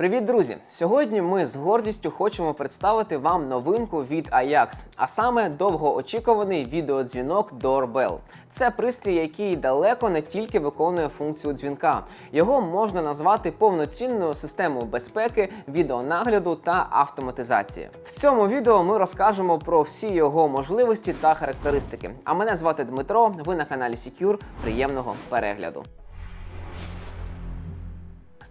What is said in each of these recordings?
Привіт, друзі! Сьогодні ми з гордістю хочемо представити вам новинку від Ajax, а саме довгоочікуваний відеодзвінок Doorbell. Це пристрій, який далеко не тільки виконує функцію дзвінка. Його можна назвати повноцінною системою безпеки, відеонагляду та автоматизації. В цьому відео ми розкажемо про всі його можливості та характеристики. А мене звати Дмитро. Ви на каналі Secure. Приємного перегляду.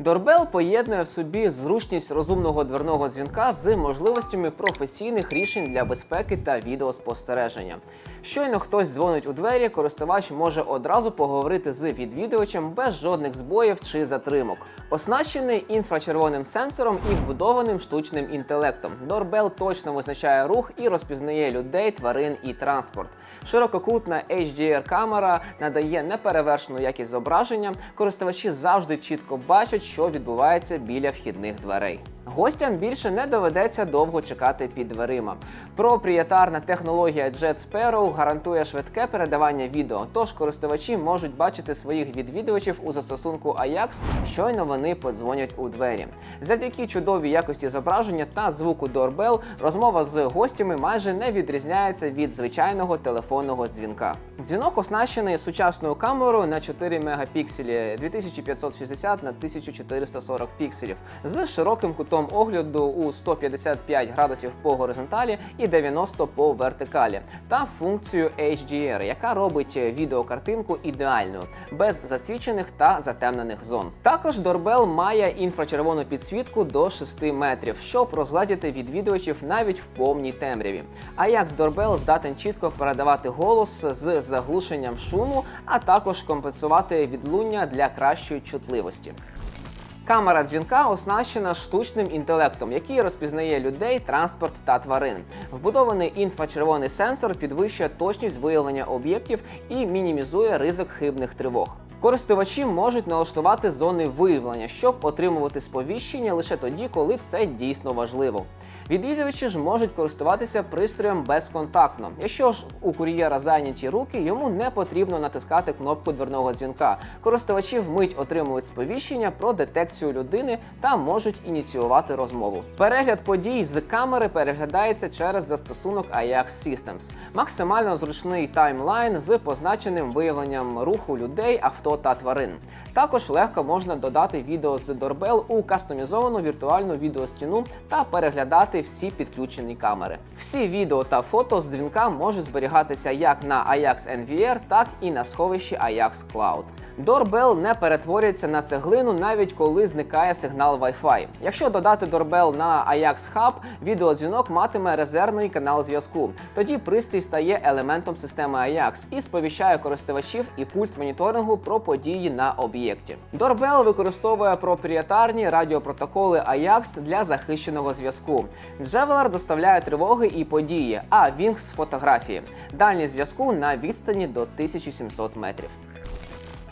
Дорбел поєднує в собі зручність розумного дверного дзвінка з можливостями професійних рішень для безпеки та відеоспостереження. Щойно хтось дзвонить у двері, користувач може одразу поговорити з відвідувачем без жодних збоїв чи затримок. Оснащений інфрачервоним сенсором і вбудованим штучним інтелектом. Дорбел точно визначає рух і розпізнає людей, тварин і транспорт. Ширококутна HDR-камера надає неперевершену якість зображення. Користувачі завжди чітко бачать, що відбувається біля вхідних дверей. Гостям більше не доведеться довго чекати під дверима. Проприєтарна технологія Jet Sparrow гарантує швидке передавання відео, тож користувачі можуть бачити своїх відвідувачів у застосунку Ajax, щойно вони подзвонять у двері. Завдяки чудовій якості зображення та звуку Doorbell розмова з гостями майже не відрізняється від звичайного телефонного дзвінка. Дзвінок оснащений сучасною камерою на 4 мегапікселі 2560 на 1440 пікселів з широким кутом огляду у 155 градусів по горизонталі і 90 по вертикалі, та функцію HDR, яка робить відеокартинку ідеальною, без засвічених та затемнених зон. Також Дорбел має інфрачервону підсвітку до 6 метрів, щоб розгладіти відвідувачів навіть в повній темряві. А як з Дорбел здатен чітко передавати голос з заглушенням шуму, а також компенсувати відлуння для кращої чутливості. Камера дзвінка оснащена штучним інтелектом, який розпізнає людей, транспорт та тварин. Вбудований інфрачервоний сенсор підвищує точність виявлення об'єктів і мінімізує ризик хибних тривог. Користувачі можуть налаштувати зони виявлення, щоб отримувати сповіщення лише тоді, коли це дійсно важливо. Відвідувачі ж можуть користуватися пристроєм безконтактно. Якщо ж у кур'єра зайняті руки, йому не потрібно натискати кнопку дверного дзвінка. Користувачі вмить отримують сповіщення про детекцію людини та можуть ініціювати розмову. Перегляд подій з камери переглядається через застосунок Ajax Systems. Максимально зручний таймлайн з позначеним виявленням руху людей, авто та тварин. Також легко можна додати відео з Doorbell у кастомізовану віртуальну відеостіну та переглядати всі підключені камери. Всі відео та фото з дзвінка можуть зберігатися як на Ajax NVR, так і на сховищі Ajax Cloud. Doorbell не перетворюється на цеглину навіть коли зникає сигнал Wi-Fi. Якщо додати Doorbell на Ajax Hub, відеодзвінок матиме резервний канал зв'язку. Тоді пристрій стає елементом системи Ajax і сповіщає користувачів і пульт моніторингу про події на об'єкті. Дорбел використовує проприєтарні радіопротоколи Ajax для захищеного зв'язку. Джевелер доставляє тривоги і події, а Вінкс – фотографії. Дальність зв'язку на відстані до 1700 метрів.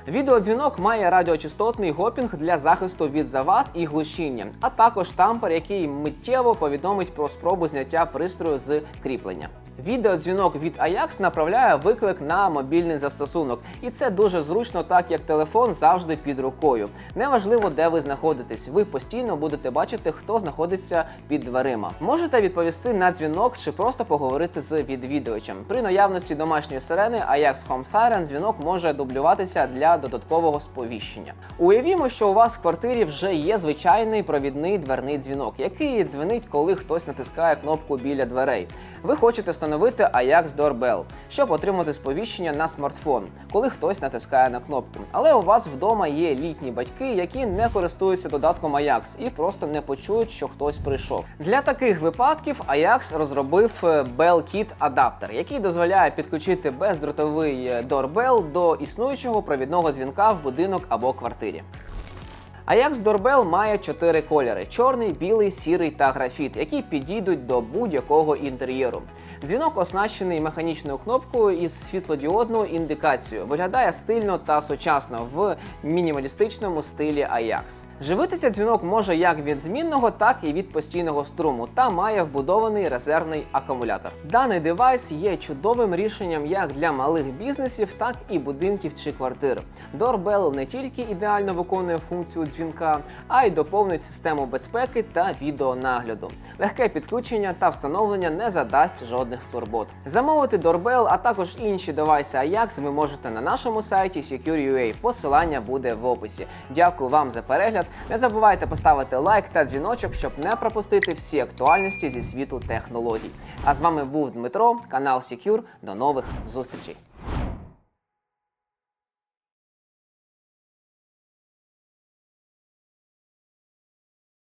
Відеодзвінок має радіочастотний гопінг для захисту від завад і глушіння, а також тампер, який миттєво повідомить про спробу зняття пристрою з кріплення. Відеодзвінок від Ajax направляє виклик на мобільний застосунок, і це дуже зручно, так як телефон завжди під рукою. Неважливо, де ви знаходитесь, ви постійно будете бачити, хто знаходиться під дверима. Можете відповісти на дзвінок чи просто поговорити з відвідувачем. При наявності домашньої сирени Ajax Home Siren дзвінок може дублюватися для додаткового сповіщення. Уявімо, що у вас в квартирі вже є звичайний провідний дверний дзвінок, який дзвенить, коли хтось натискає кнопку біля дверей. Ви хочете встановити Ajax Doorbell, щоб отримати сповіщення на смартфон, коли хтось натискає на кнопку. Але у вас вдома є літні батьки, які не користуються додатком Ajax і просто не почують, що хтось прийшов. Для таких випадків Ajax розробив е, Bell Kit адаптер, який дозволяє підключити бездротовий е, Doorbell до існуючого провідного дзвінка в будинок або квартирі. Ajax Doorbell має чотири кольори: чорний, білий, сірий та графіт, які підійдуть до будь-якого інтер'єру. Дзвінок оснащений механічною кнопкою із світлодіодною індикацією. Виглядає стильно та сучасно в мінімалістичному стилі Ajax. Живитися дзвінок може як від змінного, так і від постійного струму та має вбудований резервний акумулятор. Даний девайс є чудовим рішенням як для малих бізнесів, так і будинків чи квартир. Doorbell не тільки ідеально виконує функцію дзвінка, дзвінка, а й доповнить систему безпеки та відеонагляду. Легке підключення та встановлення не задасть жодних турбот. Замовити Doorbell, а також інші девайси Ajax ви можете на нашому сайті Secure.ua. Посилання буде в описі. Дякую вам за перегляд. Не забувайте поставити лайк та дзвіночок, щоб не пропустити всі актуальності зі світу технологій. А з вами був Дмитро, канал Secure. До нових зустрічей.